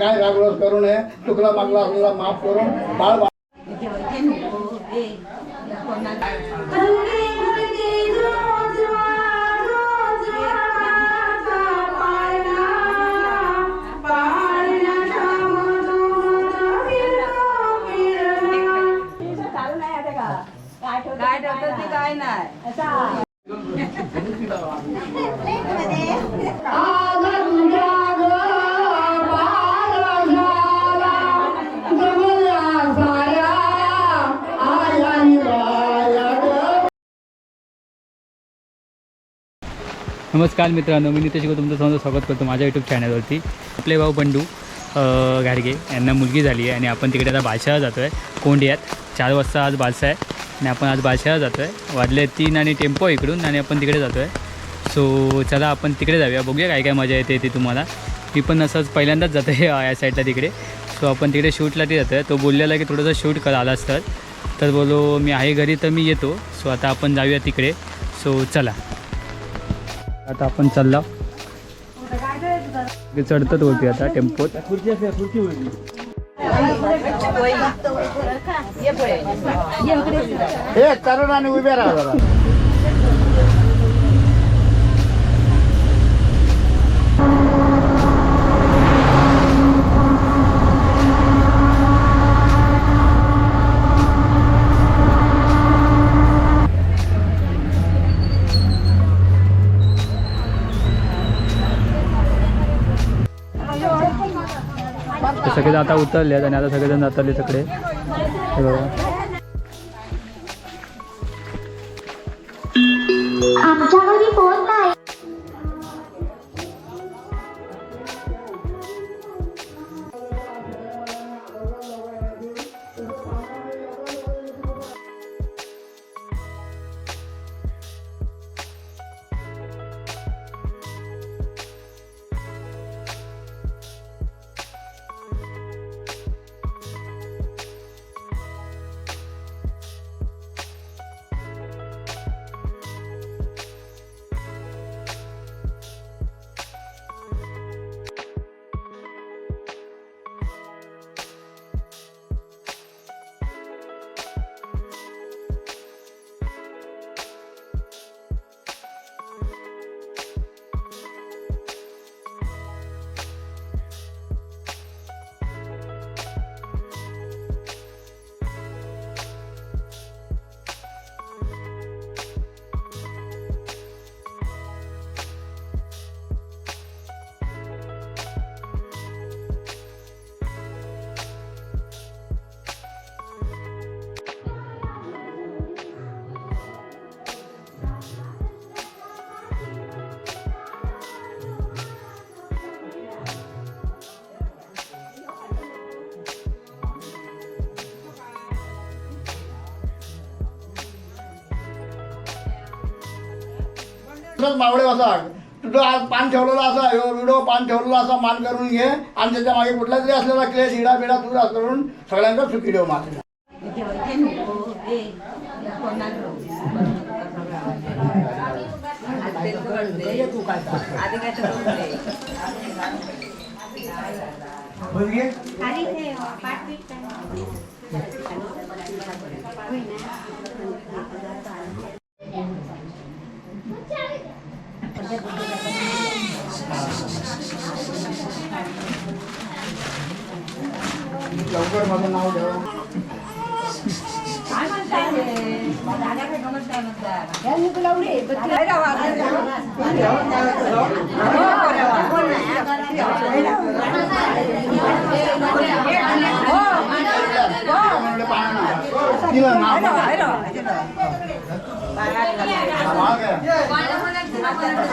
काय रागरोज करू नये चुकला मागला आपल्याला माफ करून बाळ नमस्कार मित्रांनो मी नितेश गो तुमचं समजा स्वागत करतो माझ्या यूट्यूब चॅनलवरती आपले भाऊ बंडू अ, यांना मुलगी झाली आहे आणि आपण तिकडे आता बादशाह जातो आहे कोंडियात चार वाजता आज बादशाह आहे आणि आपण आज बादशाह जातो आहे वाजले तीन आणि टेम्पो इकडून आणि आपण तिकडे जातो आहे सो चला आपण तिकडे जाऊया. बघूया काय काय मजा येते ते तुम्हाला. मी पण असंच पहिल्यांदाच जातो आहे या साईडला तिकडे. सो आपण तिकडे शूटला ते जातो आहे तो बोललेला की थोडंसं शूट करा आलास तर बोलो मी आहे घरी तर मी येतो. सो आता आपण जाऊया तिकडे. सो चला. आता आपण चालला. ते चढतात वरती आता टेम्पोत हे तरुणाने उभे राहा आता उतरले आहेत आणि आता सगळेजण जातले तिकडे हे बघा. आमच्या घरी कोण नाही. दुसराच मावळे असा. तुझं आज पान ठेवलेला असा ह्यो पान ठेवलेला असा मान करून घे. आणि त्याच्यामागे कुठला तरी असलेला क्लेश हिडा बिडा तुझा करून सगळ्यांना चुकी देऊ मात्र.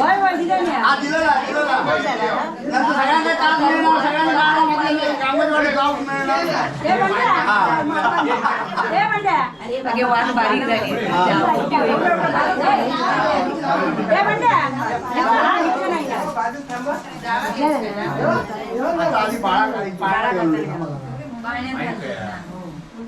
Why, why, he done it? Ah, he done it, he done it. गमत काय म्हणतात? काय राव, आता? तिला नाव काय राव, काय राव? नाव काय? वय, वय, दिलं मी. हा, दिलं ना, दिलं ना. नंतर सगळ्यांना काम मिळणार, सगळ्यांना काम मिळणार, कामच काम मिळणार. हे म्हणता? हा. हे म्हणता? सगळे वाट बारीक झाली. हे म्हणता? हा, इतकं नाही का? आधी बाळा- बाळा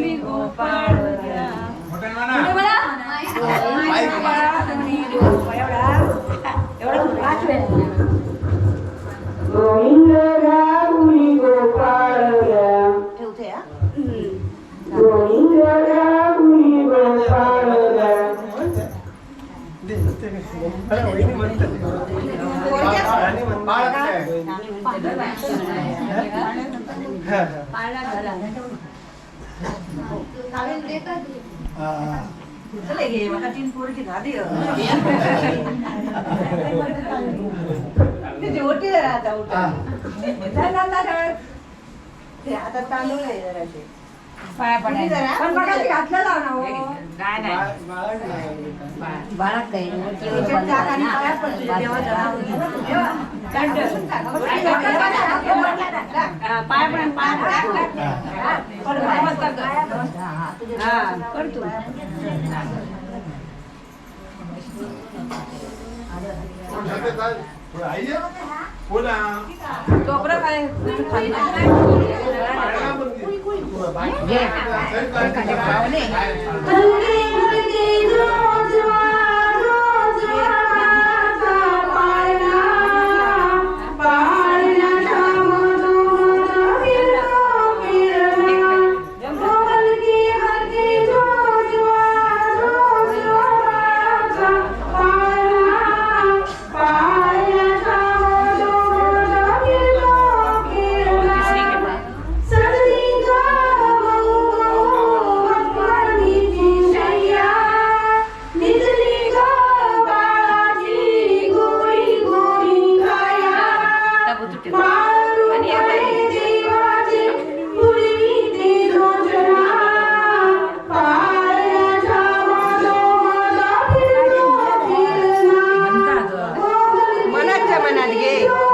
conmigo para allá. hermana? hermana? ते आता तांदूळ आहे. पाया पडायला. जरा. पण बघा ते. नाही. बाळात काही पाया जरा होईल. तेव्हा. ओटी घातली का? हा, पाया पड पाया पड. पड, नमस्कार कर. कर तू. बोला. टोपरं काय खाली Manadgay.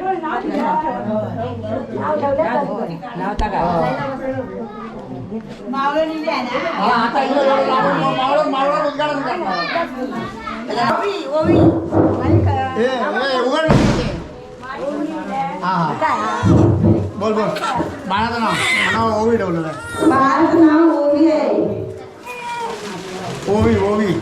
मनात घे मावळं लिहिली आहे ना हा, आता इकडे जाऊन मावळ- मावळ- मावळावर उद्घाटन करणार. ओवी ओवी ए, ए, उघड ना ते. हा, हा. बोल बोल बाळाचं नाव नाव ओवी ठेवलेलं आहे बाळाचं नाव ओवी आहे ओवी ओवी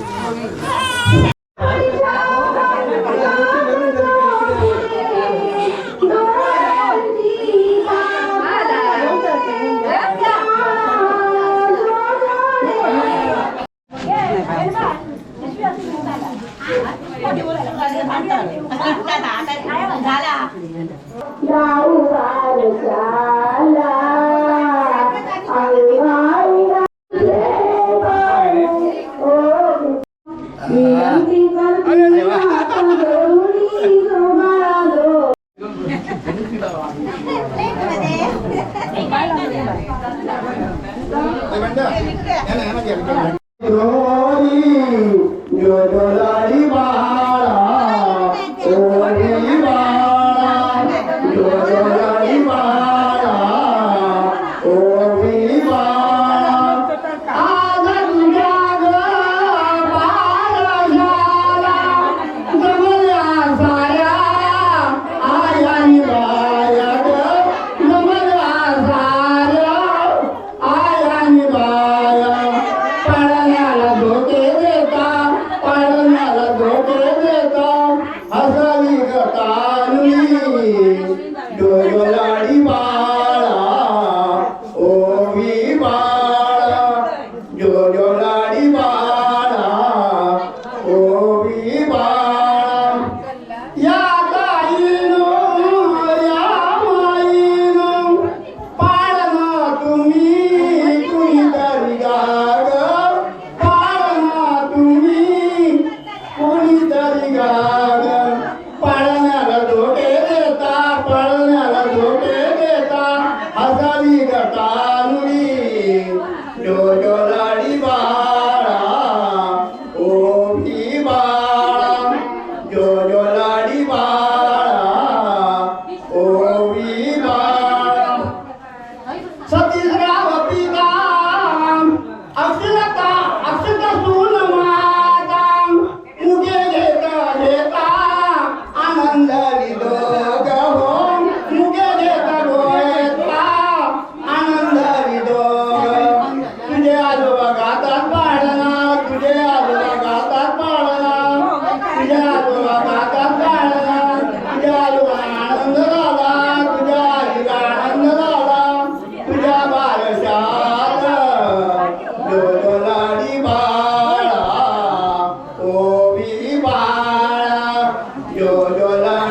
yo la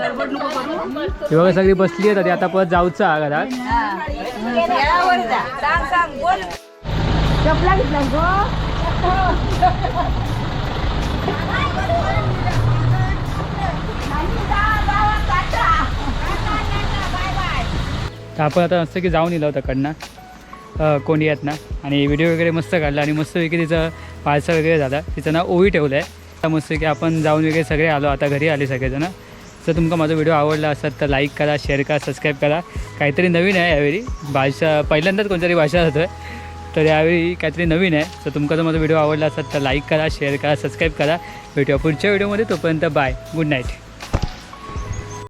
हे बघा सगळी बसली आहेत. आता परत जाऊचं घरात. चपला घेतला गो तर आपण आता मस्त की जाऊन येलो होतं कडनं येत ना आणि व्हिडिओ वगैरे मस्त काढला. आणि मस्त पैकी तिचं पार्सल वगैरे झाला. तिचं नाव ओवी ठेवलं आहे आता मस्त की आपण जाऊन वगैरे सगळे आलो. आता घरी आले सगळेजण. जर तुमका माझा व्हिडिओ आवडला असेल तर लाईक करा शेअर करा सबस्क्राईब करा. काहीतरी नवीन आहे यावेळी. भाषा पहिल्यांदाच कोणतरी भाषा जातो आहे तर यावेळी काहीतरी नवीन आहे. तर तुमचा जर माझा व्हिडिओ आवडला असेल तर लाईक करा शेअर करा सबस्क्राईब करा. भेटूया पुढच्या व्हिडिओमध्ये तोपर्यंत बाय गुड नाईट